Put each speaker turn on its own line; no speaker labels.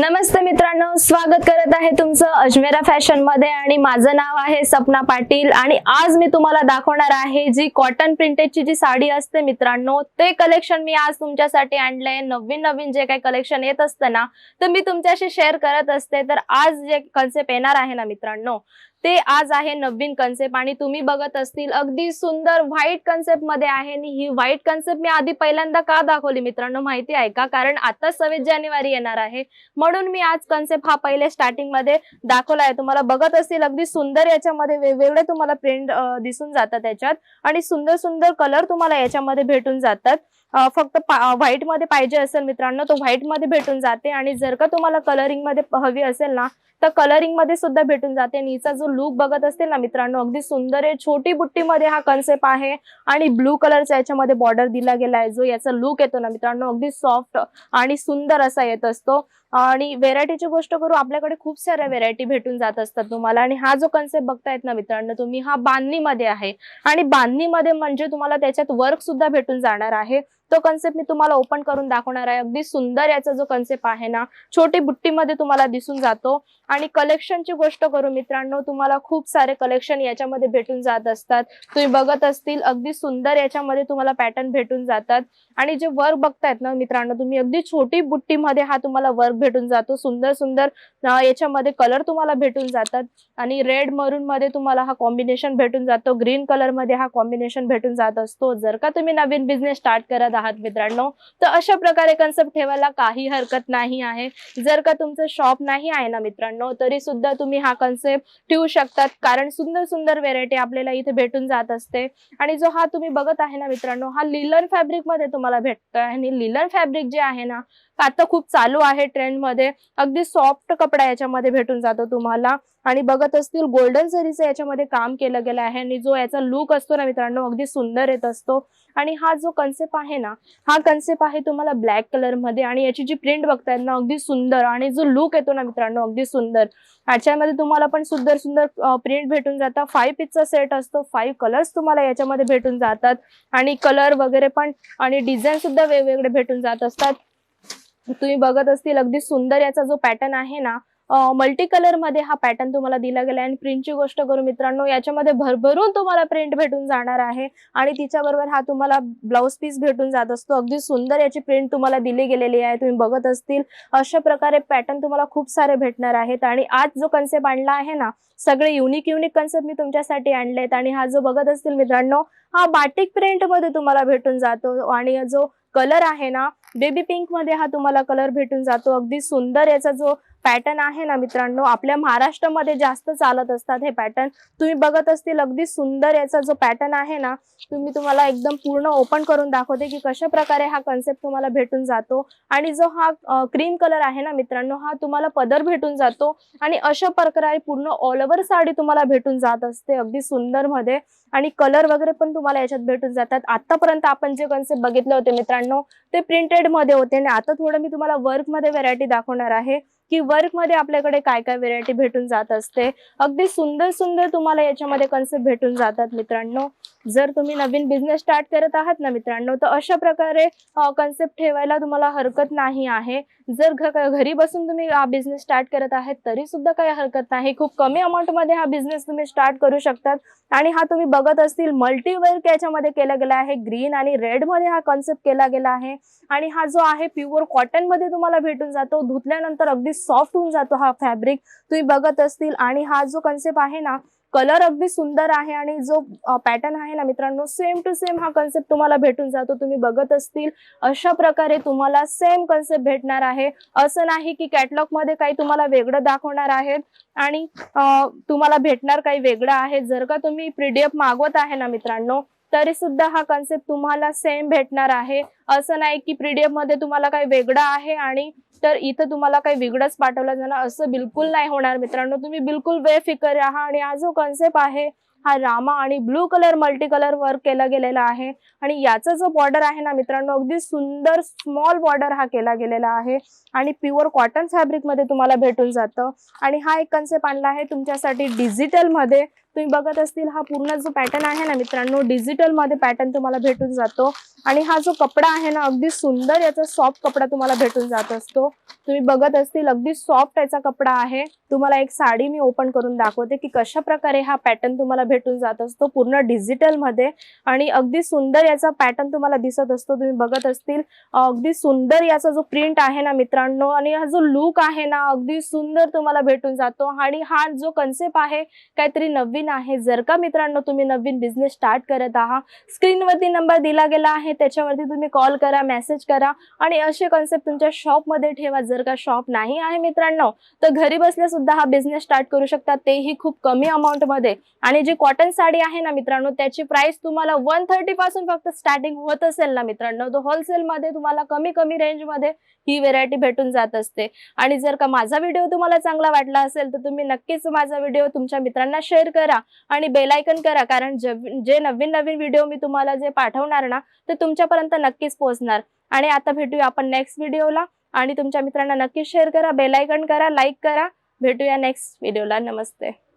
नमस्ते मित्रांनो स्वागत करत आहे तुमचं अजमेरा फॅशनमध्ये आणि माझं नाव आहे सपना पाटील आणि आज मी तुम्हाला दाखवणार आहे जी कॉटन प्रिंटेडची जी साडी असते मित्रांनो ते कलेक्शन मी आज तुमच्यासाठी आणलंय. नवीन नवीन जे काही कलेक्शन येत असतं ना तर मी तुमच्याशी शेअर करत असते. तर आज जे कन्सेप्ट येणार आहे ना मित्रांनो ते आज आहे नवीन कन्सेप्ट आणि तुम्ही बघत असतील अगदी सुंदर व्हाईट कन्सेप्टमध्ये आहे. आणि ही व्हाईट कन्सेप्ट मी आधी पहिल्यांदा का दाखवली मित्रांनो? माहिती आहे का? कारण आता सव्वीस जानेवारी येणार आहे. म्हणून मी आज कन्सेप्ट हा पहिले स्टार्टिंगमध्ये दाखवला आहे. तुम्हाला बघत असतील अगदी सुंदर याच्यामध्ये वेगवेगळे तुम्हाला प्रिंट दिसून जातात त्याच्यात. आणि सुंदर सुंदर कलर तुम्हाला याच्यामध्ये भेटून जातात. फक्त व्हाईटमध्ये पाहिजे असेल मित्रांनो तो व्हाईटमध्ये भेटून जाते. आणि जर का तुम्हाला कलरिंगमध्ये हवी असेल ना तर कलरिंगमध्ये सुद्धा भेटून जाते. आणि हिचा जो लुक बघत असतील ना मित्रांनो अगदी सुंदर आहे. छोटी बुट्टी मध्ये हा कन्सेप्ट आहे. आणि ब्लू कलरचा याच्यामध्ये बॉर्डर दिला गेला आहे. जो याचा लुक येतो ना मित्रांनो अगदी सॉफ्ट आणि सुंदर असा येत असतो. आणि व्हेरायटीची गोष्ट करू आपल्याकडे खूप साऱ्या व्हेरायटी भेटून जात असतात तुम्हाला. आणि हा जो कन्सेप्ट बघतायत ना मित्रांनो तुम्ही हा बांधणीमध्ये आहे. आणि बांधणीमध्ये म्हणजे तुम्हाला त्याच्यात वर्क सुद्धा भेटून जाणार आहे. तो कन्सेप्ट मी तुम्हाला ओपन करून दाखवणार आहे. अगदी सुंदर याचा जो कन्सेप्ट आहे ना छोटी बुट्टीमध्ये तुम्हाला दिसून जातो. आणि कलेक्शनची गोष्ट करू मित्रांनो तुम्हाला खूप सारे कलेक्शन याच्यामध्ये भेटून जात असतात. तुम्ही बघत असतील अगदी सुंदर याच्यामध्ये तुम्हाला पॅटर्न भेटून जातात. आणि जे वर्क बघतायत ना मित्रांनो तुम्ही अगदी छोटी बुट्टीमध्ये हा तुम्हाला वर्क भेटून जातो. सुंदर सुंदर याच्यामध्ये कलर तुम्हाला भेटून जातात. आणि रेड मरून मध्ये तुम्हाला हा कॉम्बिनेशन भेटून जातो. ग्रीन कलरमध्ये हा कॉम्बिनेशन भेटून जात असतो. जर का तुम्ही नवीन बिझनेस स्टार्ट करत आहात मित्रांनो. तर अशा प्रकारे कन्सेप्ट ठेवायला काही हरकत नाही आहे. जर का तुमचं शॉप नाही आहे ना मित्रांनो तरी सुद्धा तुम्ही हा कन्सेप्ट ठेवू शकतात. कारण सुंदर सुंदर व्हेरायटी आपल्याला इथे भेटून जात असते. आणि जो हा तुम्ही बघत आहे ना मित्रांनो हा लिलन फॅब्रिकमध्ये तुम्हाला भेटतोय. आणि लिलन फॅब्रिक जे आहे ना आता खूप चालू आहे ट्रेंडमध्ये. अगदी सॉफ्ट कपडा याच्यामध्ये भेटून जातो तुम्हाला. आणि बघत असतील गोल्डन जरीचं याच्यामध्ये काम केलं गेलं आहे. आणि जो याचा लुक असतो ना मित्रांनो अगदी सुंदर येत असतो. आणि हा जो कन्सेप्ट आहे ना हा कन्सेप्ट आहे तुम्हाला ब्लॅक कलरमध्ये आणि याची जी प्रिंट बघतायत ना अगदी सुंदर आणि जो लुक येतो ना मित्रांनो अगदी सुंदर. ह्याच्यामध्ये तुम्हाला पण सुंदर सुंदर प्रिंट भेटून जातात फाईव्ह पीसचा सेट असतो. फाईव्ह कलर्स तुम्हाला याच्यामध्ये भेटून जातात. आणि कलर वगैरे पण आणि डिझाईन सुद्धा वेगवेगळे भेटून जात असतात. तुम्ही बघत असतील अगदी सुंदर याचा जो पॅटर्न आहे ना मल्टी कलरमध्ये हा पॅटर्न तुम्हाला दिला गेला आणि प्रिंटची गोष्ट करू मित्रांनो याच्यामध्ये भरभरून तुम्हाला प्रिंट भेटून जाणार आहे. आणि तिच्याबरोबर हा तुम्हाला ब्लाऊज पीस भेटून जात असतो. अगदी सुंदर याची प्रिंट तुम्हाला दिली गेलेली आहे. तुम्ही बघत असतील अशा प्रकारे पॅटर्न तुम्हाला खूप सारे भेटणार आहेत. आणि आज जो कन्सेप्ट आणला आहे ना सगळे युनिक युनिक कन्सेप्ट मी तुमच्यासाठी आणलेत. आणि हा जो बघत असतील मित्रांनो हा बाटिक प्रिंटमध्ये तुम्हाला भेटून जातो. आणि जो कलर आहे ना बेबी पिंकमध्ये हा तुम्हाला कलर भेटून जातो. अगदी सुंदर याचा जो पॅटर्न आहे ना मित्रांनो आपल्या महाराष्ट्रामध्ये जास्त चालत असतात हे पॅटर्न तुम्ही बघत असतील अगदी सुंदर याचा जो पॅटर्न आहे ना तुम्ही तुम्हाला एकदम पूर्ण ओपन करून दाखवते की कशा प्रकारे हा कन्सेप्ट तुम्हाला भेटून जातो. आणि जो हा क्रीम कलर आहे ना मित्रांनो हा तुम्हाला पदर भेटून जातो. आणि अशा प्रकारे पूर्ण ऑल ओव्हर साडी तुम्हाला भेटून जात असते अगदी सुंदरमध्ये. आणि कलर वगैरे पण तुम्हाला याच्यात भेटून जातात. आतापर्यंत आपण जे कन्सेप्ट बघितले होते मित्रांनो ते प्रिंटेडमध्ये होते. आणि आता थोडं मी तुम्हाला वर्कमध्ये व्हेरायटी दाखवणार आहे. की वर्कमध्ये आपल्याकडे काय काय व्हेरायटी भेटून जात असते? अगदी सुंदर सुंदर तुम्हाला याच्यामध्ये कन्सेप्ट भेटून जातात मित्रांनो. जर तुम्ही नवीन बिझनेस स्टार्ट करत आहात ना मित्रांनो तर अशा प्रकारे कन्सेप्ट ठेवायला तुम्हाला हरकत नाही आहे. जर घ- घरी बसून तुम्ही हा बिझनेस स्टार्ट करत आहात तरी सुद्धा काही हरकत नाही. खूप कमी अमाऊंटमध्ये हा बिझनेस तुम्ही स्टार्ट करू शकतात. आणि हा तुम्ही बघत असतील मल्टीवर्क याच्यामध्ये केला गेला आहे. ग्रीन आणि रेडमध्ये हा कन्सेप्ट केला गेला आहे. आणि हा जो आहे प्युअर कॉटनमध्ये तुम्हाला भेटून जातो. धुतल्यानंतर अगदी सॉफ्ट होऊन जातो हा फॅब्रिक तुम्ही बघत असतील आणि हा जो कन्सेप्ट आहे ना कलर अगदी सुंदर आहे आणि जो पॅटर्न आहे ना मित्रांनो सेम टू सेम हा कन्सेप्ट तुम्हाला भेटून जातो. तुम्ही बघत असतील अशा प्रकारे तुम्हाला सेम कन्सेप्ट भेटणार आहे. असं नाही की कॅटलॉगमध्ये काही तुम्हाला वेगळं दाखवणार आहेत आणि तुम्हाला भेटणार काही वेगळं आहे. जर का तुम्ही पीडीएफ मागवत आहे ना मित्रांनो तरी सुद्धा हा कन्सेप्ट तुम्हाला सेम भेटणार आहे. असं नाही की पीडीएफमध्ये तुम्हाला काही वेगळं आहे आणि तर इथं तुम्हाला काही वेगळंच पाठवलं जाणार. असं बिलकुल नाही होणार मित्रांनो. तुम्ही बिलकुल बेफिकर राहा आणि हा जो कन्सेप्ट आहे हा रामा आणि blue colour multi colour work केला गेलेला आहे. आणि याचा जो बॉर्डर आहे ना मित्रांनो अगदी सुंदर स्मॉल बॉर्डर हा केला गेलेला आहे. आणि प्युअर कॉटन फॅब्रिकमध्ये तुम्हाला भेटून जातं. आणि हा एक कन्सेप्ट आणला आहे तुमच्यासाठी डिजिटलमध्ये. तुम्ही बघत असतील हा पूर्ण जो पॅटर्न आहे ना मित्रांनो डिजिटलमध्ये पॅटर्न तुम्हाला भेटून जातो. आणि हा जो कपडा आहे ना अगदी सुंदर याचा सॉफ्ट कपडा तुम्हाला भेटून जात असतो. तुम्ही बघत असतील अगदी सॉफ्ट याचा कपडा आहे. तुम्हाला एक साडी मी ओपन करून दाखवते की कशा प्रकारे हा पॅटर्न तुम्हाला भेटून जात असतो पूर्ण डिजिटलमध्ये. आणि अगदी सुंदर याचा पॅटर्न तुम्हाला दिसत असतो. तुम्ही बघत असतील अगदी सुंदर याचा जो प्रिंट आहे ना मित्रांनो आणि हा जो लुक आहे ना अगदी सुंदर तुम्हाला भेटून जातो. आणि हा जो कन्सेप्ट आहे काहीतरी नवीन आहे. जर का मित्रांनो तुम्ही नवीन बिझनेस स्टार्ट करत आहात स्क्रीनवरती नंबर दिला गेला आहे त्याच्यावरती तुम्ही कॉल करा मेसेज करा. आणि असे कन्सेप्ट तुमच्या शॉपमध्ये ठेवा. जर का शॉप नाही आहे मित्रांनो तर घरी बसल्या सुद्धा हा बिझनेस स्टार्ट करू शकता. तेही खूप कमी अमाऊंटमध्ये आणि जे कॉटन साडी आहे ना मित्रांनो त्याची प्राइस तुम्हाला वन थर्टी पासून फक्त स्टार्टिंग होत असेल ना मित्रांनो. तर होलसेल मध्ये तुम्हाला कमी कमी रेंजमध्ये ही व्हेरायटी भेटून जात असते. आणि जर का माझा व्हिडिओ तुम्हाला चांगला वाटला असेल तर तुम्ही नक्कीच माझा व्हिडिओ तुमच्या मित्रांना शेअर करा आणि बेलायकन करा. कारण जे- जे नवीन नवीन व्हिडिओ मी तुम्हाला जे पाठवणार ना ते तुमच्यापर्यंत नक्कीच पोहोचणार. आणि आता भेटूया आपण नेक्स्ट व्हिडिओला आणि तुमच्या मित्रांना नक्कीच शेअर करा बेलायकन करा लाईक करा. भेटूया नेक्स्ट व्हिडिओला नमस्ते.